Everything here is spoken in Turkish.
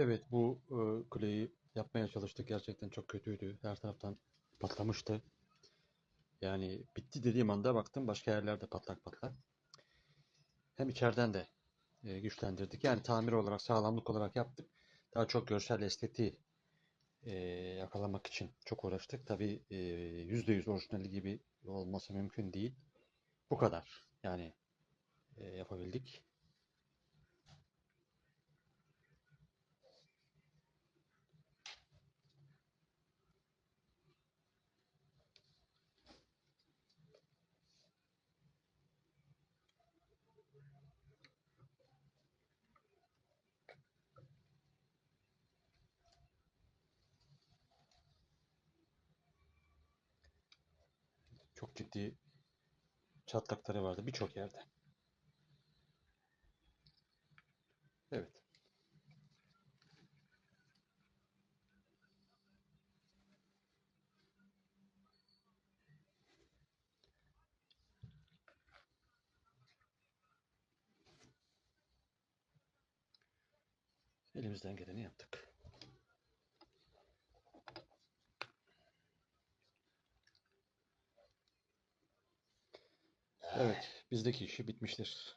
Evet bu e, kuleyi yapmaya çalıştık. Gerçekten çok kötüydü. Her taraftan patlamıştı. Yani bitti dediğim anda baktım başka yerlerde patlak patlak. Hem içeriden de e, güçlendirdik. Yani tamir olarak, sağlamlık olarak yaptık. Daha çok görsel estetiği e, yakalamak için çok uğraştık. Tabii e, %100 orijinali gibi olması mümkün değil. Bu kadar. Yani e, yapabildik. Çok ciddi çatlakları vardı birçok yerde. Evet. Elimizden geleni yaptık. Evet, bizdeki işi bitmiştir.